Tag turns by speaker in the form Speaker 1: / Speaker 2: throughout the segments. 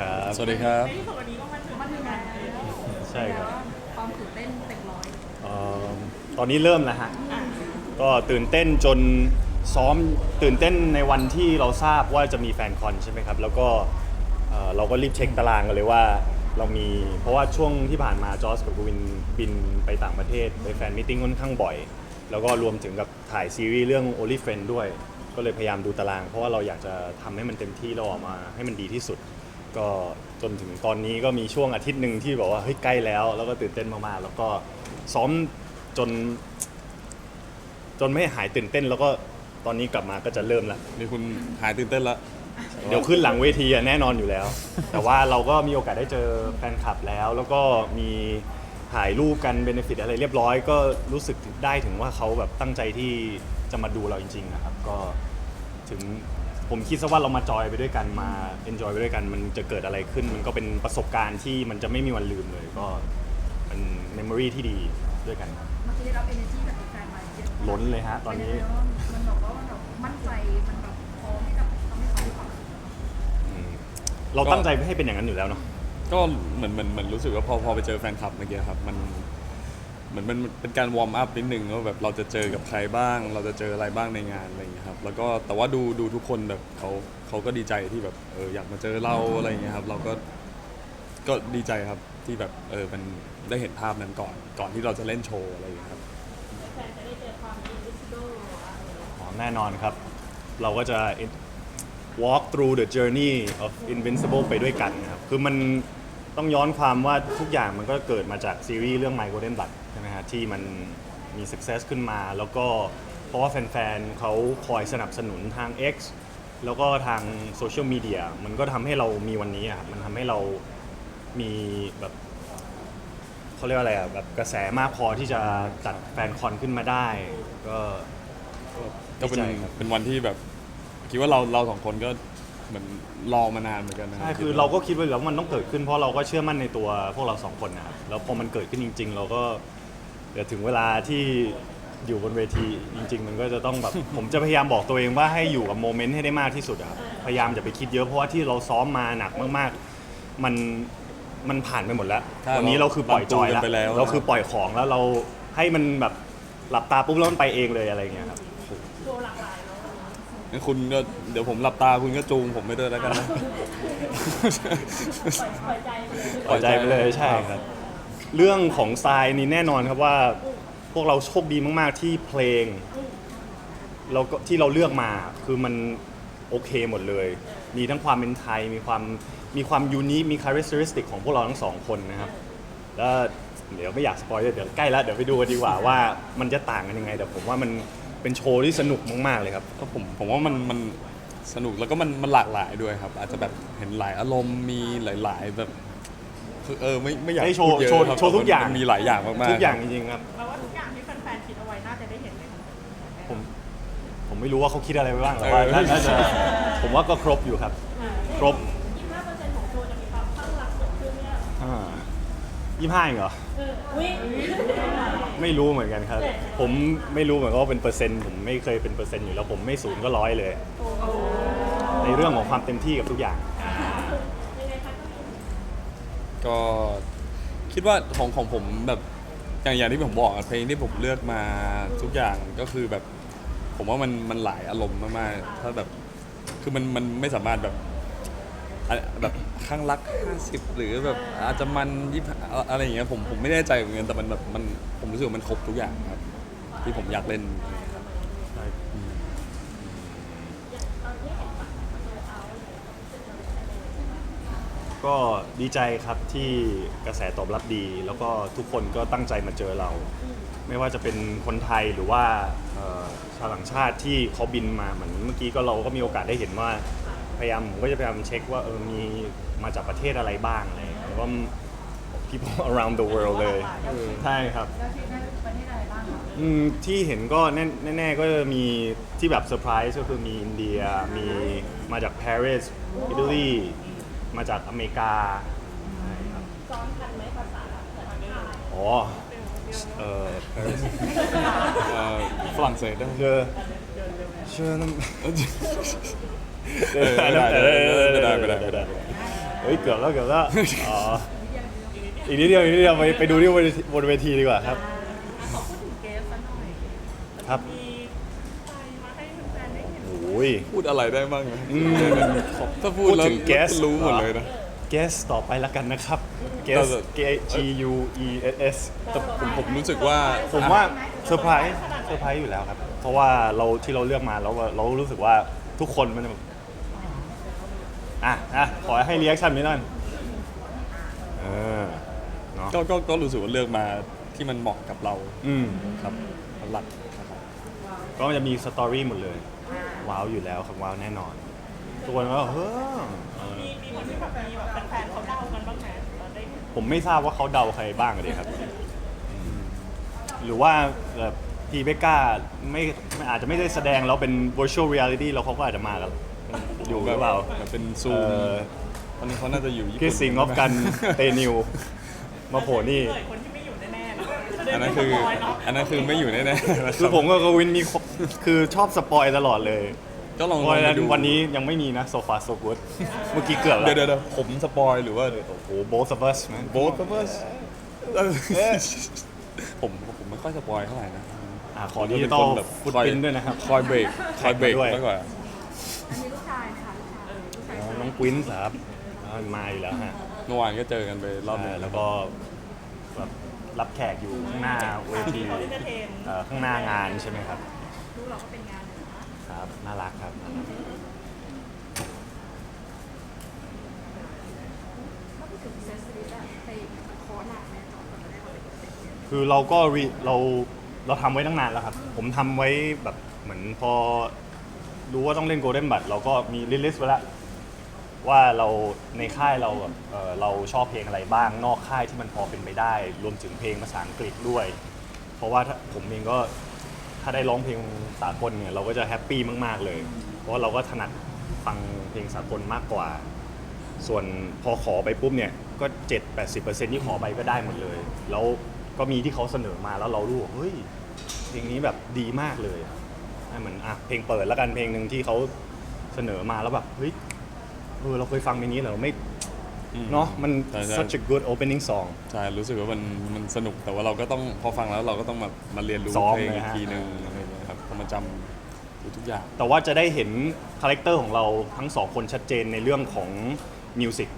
Speaker 1: ครับ
Speaker 2: สวัสดีครับ
Speaker 3: ในที่สุดวันนี้ก็มาถึงมาถึงงานเออ
Speaker 1: ใช่ครับ
Speaker 3: ความตื่นเต้นเต็มร้อย
Speaker 1: เอ่อตอนนี้เริ่มแล้วฮะ
Speaker 3: อะ
Speaker 1: ก็ตื่นเต้นจนซ้อมตื่นเต้นในวันที่เราทราบว่าจะมีแฟนคอนใช่ไหมครับ แล้วก็เอ่อเราก็รีบเช็คตารางกันเลยว่าเรามี เพราะว่าช่วงที่ผ่านมาจอร์สกับกวินบินไปต่างประเทศไปแฟนมิทติ้งค่อนข้างบ่อย แล้วก็รวมถึงกับถ่ายซีรีส์เรื่อง Only Friend ด้วย ก็เลยพยายามดูตาราง เพราะว่าเราอยากจะทำให้มันเต็มที่เราออกมาให้มันดีที่สุด ก็จนถึงตอนนี้ก็มีช่วงอาทิตย์หนึ่งที่บอกว่าเฮ้ยใกล้แล้ว แล้วก็ตื่นเต้นมากๆแล้วก็ซ้อมจน จนไม่หายตื่นเต้น แล้วก็ตอนนี้กลับมาก็จะเริ่มละ
Speaker 2: นี่คุณหายตื่นเต้นแล้ว
Speaker 1: เดี๋ยวขึ้นหลังเวทีอะแน่นอนอยู่แล้ว แต่ว่าเราก็มีโอกาสได้เจอแฟนคลับแล้ว แล้วก็มีถ่ายรูปกันเบนฟิตอะไรเรียบร้อย ก็รู้สึกได้ถึงว่าเขาแบบตั้งใจที่จะมาดูเราจริง ๆ นะครับ ก็ถึง ผมคิดซะว่าเรามาจอยไปด้วยกันมาเอนจอยไปด้วยกัน มันจะเกิดอะไรขึ้น มันก็เป็นประสบการณ์ที่มันจะไม่มีวันลืมเลยก็เป็นเมมโมรีที่ดีด้วยกัน
Speaker 3: เมื่อกี้ได้รับ energy จากแฟนๆมาเยอะ
Speaker 1: ล้นเลยฮะ ตอนนี้
Speaker 3: มันแบบว่ามันแบบมั่นใจ มันแบบพร้อมที่จะทำให้เขามีความสุข
Speaker 1: อืมเราตั้งใจให้เป็นอย่างนั้นอยู่แล้วเนาะ
Speaker 2: ก็เหมือนเหมือนเหมือนรู้สึกว่าพอพอไปเจอแฟนคลับเมื่อกี้ครับมัน เหมือนมันเป็นการวอร์มอัพนิดนึงว่าแบบเราจะเจอกับใครบ้าง เราจะเจออะไรบ้างในงานอะไรอย่างเงี้ยครับแล้วก็แต่ว่าดูดูทุกคนแบบเขาเขาก็ดีใจที่แบบเอออยากมาเจอเราอะไรอย่างเงี้ยครับ เราก็ก็ดีใจครับที่แบบเออมันได้เห็นภาพนั้นก่อน ก่อนที่เราจะเล่นโชว์อะไรอย่างเงี้ยครับ
Speaker 1: อ๋อแน่นอนครับ เราก็จะ walk through the journey of invincible ไปด้วยกันครับคือมัน ต้องย้อนความว่าทุกอย่างมันก็เกิดมาจากซีรีส์เรื่อง My Golden Blood ใช่ไหมฮะที่มันมี success ขึ้นมา แล้วก็เพราะว่าแฟนๆเขาคอยสนับสนุนทาง X แล้วก็ทางโซเชียลมีเดียมันก็ทำให้เรามีวันนี้อะครับมันทำให้เรามีแบบเขาเรียกว่าอะไรอะแบบกระแสมากพอที่จะจัดแฟนคอนขึ้นมาได้ ก็
Speaker 2: ก็เป็น
Speaker 1: ใจครับ
Speaker 2: เป็นวันที่แบบคิดว่าเราเราสองคนก็ เหมือนรอมานานเหมือนกันนะ
Speaker 1: ใช่คือเราก็คิดไว้อยู่แล้วว่ามันต้องเกิดขึ้นเพราะเราก็เชื่อมั่นในตัวพวกเราสองคนนะครับแล้วพอมันเกิดขึ้นจริง ๆ เราก็เดี๋ยวถึงเวลาที่อยู่บนเวทีจริง ๆ มันก็จะต้องแบบ ผมจะพยายามบอกตัวเองว่าให้อยู่กับโมเมนต์ให้ได้มากที่สุดอะครับพยายามจะไปคิดเยอะเพราะว่าที่เราซ้อมมาหนักมากๆ มันมันผ่านไปหมดแล้ว
Speaker 2: ใช่
Speaker 1: วันนี้เราคือปล่อยจอย
Speaker 2: เราไปแล้ว
Speaker 1: เราคือปล่อยของแล้วเราให้มันแบบหลับตาปุ๊บแล้วมันไปเองเลยอะไรอย่างเงี้ยครับ
Speaker 2: งั้นคุณก็เดี๋ยวผมหลับตาคุณก็จูงผมไปด้วยแล้วกันนะ
Speaker 1: ปล่อยใจไปเลยใช่ครับ เรื่องของทรายนี่แน่นอนครับว่า พวกเราโชคดีมากๆที่เพลงเราก็ที่เราเลือกมาคือมันโอเคหมดเลย มีทั้งความเป็นไทยมีความมีความยูนิคมีคุณลักษณะของพวกเราทั้งสองคนนะครับแล้วเดี๋ยวไม่อยากสปอยเลยเดี๋ยวใกล้แล้วเดี๋ยวไปดูกันดีกว่าว่ามันจะต่างกันยังไง แต่ผมว่ามัน เป็นโชว์ที่สนุกมากๆเลยครับ
Speaker 2: ก็ผมผมว่ามันมันสนุกแล้วก็มันมันหลากหลายด้วยครับ อาจจะแบบเห็นหลายอารมณ์มีหลาย ๆ แบบคือเออไม่ไม่อยาก
Speaker 1: ให้โชว์
Speaker 2: พูดเยอะ
Speaker 1: โชว์
Speaker 2: ครับ
Speaker 1: โชว์ทุกอย่าง
Speaker 2: มันมีหลายอย่างมากๆ
Speaker 1: ทุกอย่างจริงๆครับ
Speaker 3: แปลว่าทุกอย่างที่แฟนๆคิดเอาไว้น่าจะได้เห็นในคอนเสิร์ต
Speaker 1: ผม ผมไม่รู้ว่าเขาคิดอะไรไปบ้างแต่ว่าน่าน่าจะผมว่าก็ครบอยู่ครับ ครบ
Speaker 4: 25%ของโชว์จะมีความข้างรักเกิดขึ้นเนี่ย
Speaker 1: ยี่ห้าเหรอ
Speaker 4: เอออุ้ย
Speaker 1: ไม่รู้เหมือนกันครับ ผมไม่รู้เหมือนกันว่าเป็นเปอร์เซ็นต์ผมไม่เคยเป็นเปอร์เซ็นต์อยู่แล้วผมไม่ศูนย์ก็ร้อยเลย ในเรื่องของความเต็มที่กับทุกอย่าง
Speaker 2: ก็คิดว่าของของผมแบบอย่างอย่างที่ผมบอกอะเพลงที่ผมเลือกมาทุกอย่างก็คือแบบ ผมว่ามันมันหลายอารมณ์มากๆถ้าแบบคือมันมันไม่สามารถแบบ อะแบบข้างรัก 50 หรือแบบอาจจะมันยี่อะไรอย่างเงี้ยผมผมไม่แน่ใจเหมือนกันแต่มันแบบมันผมรู้สึกว่ามันครบทุกอย่างครับ ที่ผมอยากเล่นครับ
Speaker 1: ก็ดีใจครับที่กระแสตอบรับดี แล้วก็ทุกคนก็ตั้งใจมาเจอเรา ไม่ว่าจะเป็นคนไทยหรือว่าเอ่อชาวต่างชาติที่เขาบินมาเหมือนเมื่อกี้ก็เราก็มีโอกาสได้เห็นว่า พยายามผมก็จะพยายามเช็คว่าเออมีมาจากประเทศอะไรบ้างอะไรหรือว่า people around the world เลยใช่ครับ
Speaker 3: แล้วที่นั่นประเทศอะไรบ้างคะ
Speaker 1: อืมที่เห็นก็แน่แน่ๆก็จะมีที่แบบเซอร์ไพรส์ก็คือมีอินเดียมีมาจากปารีสอิตาลีมาจากอเมริกาใช่ครับ
Speaker 4: ซ้อมทันไหมภาษาภาษาไทย
Speaker 1: อ๋อเอ่อปารีส
Speaker 2: เอ่อฝรั่งเศสได้ไหม
Speaker 1: เจอเชื่อน้ำ
Speaker 2: เออ ไม่ได้ไม่ได้ไม่ได้ไม่ได้ได้
Speaker 1: เฮ้ยเกือบแล้วเกือบแล้วอ๋ออีกนิดเดียวอีกนิดเดียวไปไปดูที่บนเวทีดีกว่าครับ
Speaker 3: ขอพูดถึงเกสซะหน่อย
Speaker 1: ครับ
Speaker 3: มีใครมาให้แฟนๆได้เห็น
Speaker 1: โอ้ย
Speaker 2: พูดอะไรได้บ้างนะถ้าพูด
Speaker 1: พูด
Speaker 2: แล้ว
Speaker 1: ถึง guest
Speaker 2: รู้หมดเลยนะ
Speaker 1: guess ต่อไปล้วกันนะครับ guess G G U E S S
Speaker 2: แต่ผมผมรู้สึกว่า
Speaker 1: ผมว่าเซอร์ไพรส์เซอร์ไพรส์อยู่แล้วครับ เพราะว่าเราที่เราเลือกมาแล้วเรารู้สึกว่าทุกคนมันแบบ อะอะขอให้รีแอคชั่นนี้หน่อยเออเนาะ
Speaker 2: ก็ก็ก็รู้สึกว่าเลือกมาที่มันเหมาะกับเรา
Speaker 1: อืม
Speaker 2: ครับหลักนะครับ
Speaker 1: ก็จะมีสตอรี่หมดเลย ว้าวอยู่แล้วครับว้าวแน่นอนทุกคนก็เฮ้อเออ
Speaker 3: มีมีคนที่แบบมีแบบแฟนๆเขาเดากันบ้างไหมเราได้
Speaker 1: ผมไม่ทราบว่าเขาเดาใครบ้างเลยครับอืมหรือว่าแบบพีเบก้าไม่ไม่อาจจะไม่ได้แสดงแล้วเป็น virtual reality แล้วเขาก็อาจจะมากัน อยู่หรือเปล่า
Speaker 2: แบบเป็นซู
Speaker 1: เอ
Speaker 2: ม
Speaker 1: อ
Speaker 2: ตอนนี้เขาน่าจะอยู่ญี่
Speaker 1: คิ
Speaker 2: ปุ่
Speaker 1: ส
Speaker 2: น
Speaker 1: ซิงออฟกันเตนิว มาโผล่นี่
Speaker 3: เกิดคนที่ไม่อยู่แน่ๆนะ
Speaker 2: อันนั้นคืออันนั้นคือไม่อยู่แน่ๆนะ
Speaker 1: คือผมกับกวินมีคคือชอบสปอยตลอดเลย
Speaker 2: ก็ลอง
Speaker 1: เพ
Speaker 2: ลอง
Speaker 1: ราะฉะ
Speaker 2: ไป
Speaker 1: นั้น
Speaker 2: ดู
Speaker 1: วันนี้ยังไม่มีนะโซฟาโซกูดเมื่อกี้เกือบแล้
Speaker 2: เดี๋ยววเดี๋ยวเดี๋ยวผมสปอยหรือว่า
Speaker 1: โอ้โห both of us man
Speaker 2: both of us ผมผมไม่ค่อยสปอยเท่าไหร่นะ
Speaker 1: อะขอดิจิตอลฟุตปรินท์ด้วยนะครับ
Speaker 2: คอยเบรกคอยเบรก
Speaker 1: ด้วย
Speaker 2: มากกว่า
Speaker 3: อันนี้ลูกชายนะคะลูกชายลูกชาย
Speaker 1: อ๋อน้องกวินส์ครับอ่ามาอยู่แล้วฮะ
Speaker 2: เมื่อวานก็เจอกันไปรอบหนึง
Speaker 1: อ่าแล้วก็แบบรับแขกอยู่ข้างหน้าเวทีเอ่อข้างหน้างานใช่ไหมครับ
Speaker 3: ลูกเราก็เป็นงานเลยนะครับ
Speaker 1: น่ารักครับน่ารัก
Speaker 3: ถ้าพูดถึงเซสซิลิสอะไปคอร์สหนักแน่นอนก่อนจะได้มาเป็นเซสซิลิส
Speaker 1: คือเราก็รีเราเราทำไว้ตั้งนานแล้วครับ ผมทำไว้แบบเหมือนพอ รู้ว่าต้องเล่นโกลเด้นบัตเราก็มีลิสต์ไว้ล้วว่าเราในค่ายเราแบบเอ่อเราชอบเพลงอะไรบ้าง นอกค่ายที่มันพอเป็นไปได้ รวมถึงเพลงภาษาอังกฤษด้วย เพราะว่าถ้าผมเองก็ถ้าได้ร้องเพลงสากลเนี่ยเราก็จะแฮปปี้มาก ๆ เลย เพราะเราก็ถนัดฟังเพลงสากลมากกว่า ส่วนพอขอไปปุ๊บเนี่ยก็ 7-80%ที่ขอไปก็ได้หมดเลย แล้วก็มีที่เขาเสนอมาแล้วเรารู้ว่าเฮ้ยเพลงนี้แบบดีมากเลย เหมือนอะเพลงเปิดแล้วกันเพลงหนึ่งที่เขาเสนอมาแล้วแบบเฮ้ยเออเราเคยฟังเพลงนี้แต่เราไม่
Speaker 2: อืม
Speaker 1: เนาะมัน
Speaker 2: ใช่ใช่
Speaker 1: such a good opening song
Speaker 2: ใช่รู้สึกว่ามันมันสนุกแต่ว่าเราก็ต้องพอฟังแล้วเราก็ต้องมามาเรียนรู้
Speaker 1: ซ้อม
Speaker 2: เพลง
Speaker 1: เลย
Speaker 2: อีก
Speaker 1: ฮะ
Speaker 2: ทีหนึ่งอะไรอย่างเงี้ยครับต้องมาจำรู้ทุกอย่าง
Speaker 1: แต่ว่าจะได้เห็นคาแรคเตอร์ของเราทั้งสองคนชัดเจนในเรื่องของมิวสิก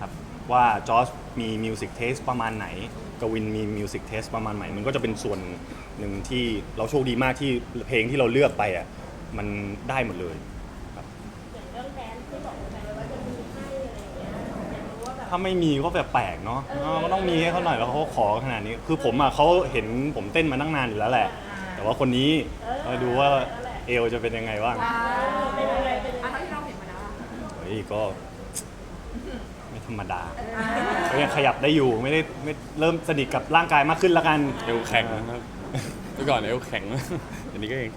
Speaker 1: ครับว่าจอร์จมีมิวสิกเทสประมาณไหน กวินมีมิวสิกเทสประมาณไหนมันก็จะเป็นส่วนหนึ่งที่เราโชคดีมากที่เพลงที่เราเลือกไปอะมันได้หมดเลย
Speaker 4: อย่างเรื่องแดนซ์ที่บอกไปว่าจะมีให้อะไรอย่างเงี้ยอยากรู้ว่าแบบ
Speaker 1: ถ้าไม่มีก็แบบแปลกเนาะเออก็ต้องมีให้เขาหน่อยแล้วเขาขอขนาดนี้ คือผมอะเขาเห็นผมเต้นมาตั้งนานอยู่แล้วแหละ แต่ว่าคนนี้เราดูว่าเอลจะเป็นยังไงบ้าง
Speaker 3: อ่า
Speaker 4: เป็นอะไรเป็น
Speaker 3: อันที่เราเห็นมาแล้วอะ
Speaker 1: เฮ้ยก็ไม่ ธรรมดาก็ยังขยับได้อยู่ไม่ได้ไม่เริ่มสนิทกับร่างกายมากขึ้นแล้วกัน
Speaker 2: เอวแข็งนะครับเมื่อก่อนเอวแข็งเดี๋ยวนี้ก็เอง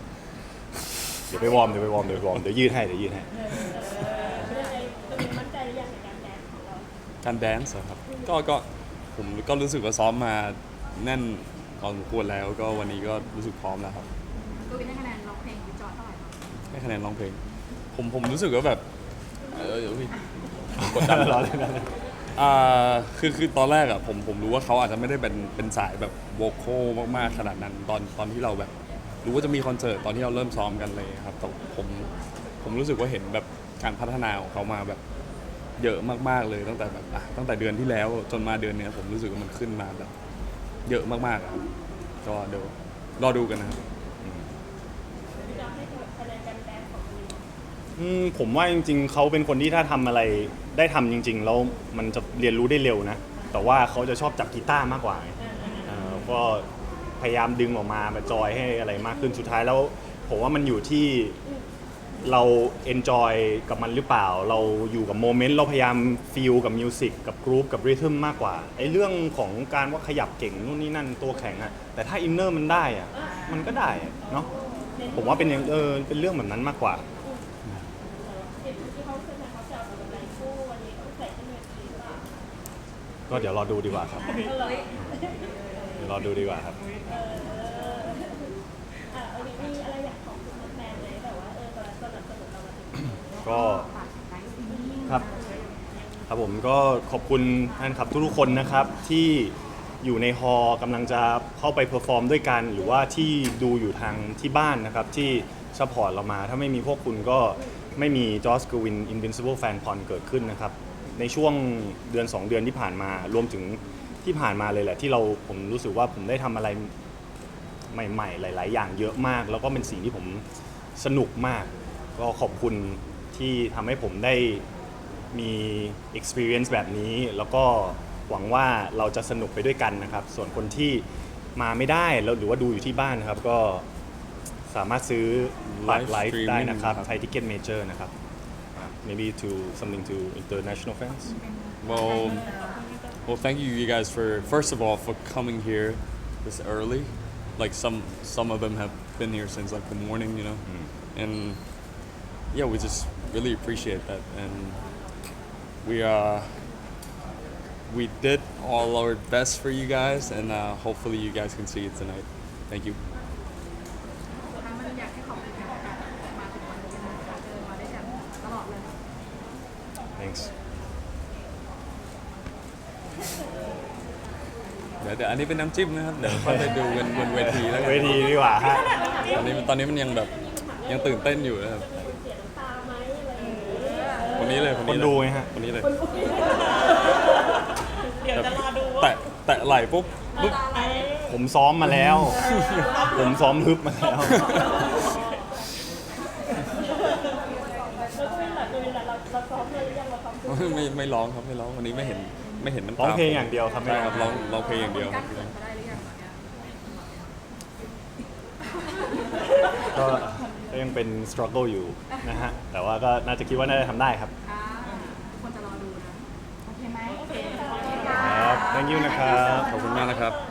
Speaker 1: เดี๋ยวไปวอร์มเดี๋ยวไปวอร์มเดี๋ยวไปวอร์มเดี๋ยวยืดให้เดี๋ยวยืดให้
Speaker 4: เป็นยังไงเป็นมั่นใจหรือยังในการแดนซ์ของเรา
Speaker 2: การแดนซ์เหรอครับก็ก็ผมก็รู้สึกว่าซ้อมมาแน่นพอสมควรแล้วก็วันนี้ก็รู้สึกพร้อมแล้วครับ
Speaker 3: กวินได้คะแนนร้องเพลงวิจอร์เท่าไหร่คะ
Speaker 2: ให้คะแนนร้องเพลง ผมผมรู้สึกว่าแบบเออเฮ้ย กดดัน
Speaker 1: รอเลยนะ
Speaker 2: อ่าคือคือตอนแรกอะผมผมรู้ว่าเขาอาจจะไม่ได้เป็นเป็นสายแบบโวคอลมากๆขนาดนั้น ตอนตอนที่เราแบบ รู้ว่าจะมีคอนเสิร์ตตอนที่เราเริ่มซ้อมกันเลยครับแต่ผมผมรู้สึกว่าเห็นแบบการพัฒนาของเขามาแบบเยอะมากๆเลยตั้งแต่แบบอะตั้งแต่เดือนที่แล้วจนมาเดือนเนี้ยผมรู้สึกว่ามันขึ้นมาแบบ เยอะมากๆอะครับก็เดี๋ยวรอดูกันนะครับ
Speaker 4: ที่เราให้คะแนนการแดนซ์ของคนนี้
Speaker 1: อืมผมว่าจริง ๆเขาเป็นคนที่ถ้าทำอะไรได้ทำจริง ๆ แล้วมันจะเรียนรู้ได้เร็วนะ แต่ว่าเขาจะชอบจับกีตาร์มากกว่าไงเอ่อก็พยายามดึงออกมามาจอยให้อะไรมากขึ้นสุดท้ายแล้ว ผมว่ามันอยู่ที่เราเอนจอยกับมันหรือเปล่า เราอยู่กับโมเมนต์เราพยายามฟีลกับมิวสิกกับกรุ๊ปกับริทึมมากกว่าไอ้เรื่องของการว่าขยับเก่งนู่นนี่นั่นตัวแข็งอะแต่ถ้าอินเนอร์มันได้อะมันก็ได้อะเนาะผมว่าเป็นอย่างเออเป็นเรื่องแบบนั้นมากกว่า
Speaker 4: เห็นที่เขาเคยมาเขาจะเอาแบบไหนคู่วันนี้ต้องใส่ขึ้นเวทีหรือเปล่า
Speaker 1: ก็เดี๋ยวรอดูดีกว่าครับ
Speaker 4: เดี๋
Speaker 1: ยวรอดูดีกว่าครับ
Speaker 4: ก็ครั
Speaker 1: บครับผมก็ขอบคุณแฟนคลับทุกๆคนนะครับที่อยู่ในฮอลล์กำลังจะเข้าไปเพอร์ฟอร์มด้วยกัน หรือว่าที่ดูอยู่ทางที่บ้านนะครับ ที่ซัพพอร์ตเรามา ถ้าไม่มีพวกคุณก็ไม่มีจอร์ g กวิน Invincible Fan Con เกิดขึ้นนะครับ ในช่วงเดือน 2 เดือนที่ผ่านมารวมถึงที่ผ่านมาเลยแหละ ที่เราผมรู้สึกว่าผมได้ทำอะไรใหม่ ๆ หลาย ๆ อย่างเยอะมาก แล้วก็เป็นสิ่งที่ผมสนุกมาก ก็ขอบคุณที่ทำให้ผมได้มี experience แบบนี้ แล้วก็หวังว่าเราจะสนุกไปด้วยกันนะครับ ส่วนคนที่มาไม่ได้แล้วหรือว่าดูอยู่ที่บ้านนะครับ ก็สามารถซื้อบัตร
Speaker 2: Live
Speaker 1: ไลฟ์
Speaker 2: streaming
Speaker 1: ได้นะครับ
Speaker 2: ครับ
Speaker 1: ไทยทิเก็ตเมเจอร์นะครับ maybe to something to international fans
Speaker 2: Well, well, thank you, you guys, for first of all for coming here this early. Like some some of them have been here since like the morning, you know, and yeah, we just really appreciate that, and we uh we did all our best for you guys, and uh, hopefully you guys can see it tonight. Thank you. ดี๋ยวเดี๋ยวอันนี้เป็นน้ำจิ้มนะครับ เดี๋ยวค่อยไปดูกันบนเวทีแล้วกัน
Speaker 1: เวทีดีกว่าฮะ
Speaker 2: ตอนนี้ตอนนี้มันยังแบบยังตื่นเต้นอยู่นะครับ
Speaker 4: เสียน้ำตาไหมอะไรอย่างเงี้ย
Speaker 2: คนนี้เลยคน
Speaker 1: คน
Speaker 2: นี้เลย
Speaker 1: ดูไงฮะ
Speaker 2: คนนี้เลย
Speaker 4: เดี๋ยวจะรอดู
Speaker 2: แตะแตะไหล่ปุ๊บปุ๊บ
Speaker 1: ผมซ้อมมาแล้ว ผมซ้อมฮึบมาแล้ว
Speaker 4: แล้วก็เป็นแบบดูแลเราเราซ้อมเลยหรือยังเราซ้อม
Speaker 2: ไม่ไม่ร้องครับไม่ร้องวันนี้ไม่เห็น ไม่เห็นน้ำตา
Speaker 1: ร้องเพลงอย่างเดียวครับไม่
Speaker 2: ใช่
Speaker 1: ร้
Speaker 2: ค
Speaker 1: อง
Speaker 2: รับร้องร้องเพลงอย่างเดียวค
Speaker 3: กั้
Speaker 2: รับ
Speaker 3: นเขินมาได้หรือยังตอนเนี้ย
Speaker 1: ก็ก็ยังเป็น struggle อยู่นะฮะ แต่ว่าก็น่าจะคิดว่าน่าจะทำได้ครับ
Speaker 3: อ่าทุกคนจะรอดูนะ โอเคไหมโอเค
Speaker 1: ครับ thank you นะครับ
Speaker 2: ขอบคุณมากนะครับ
Speaker 3: มี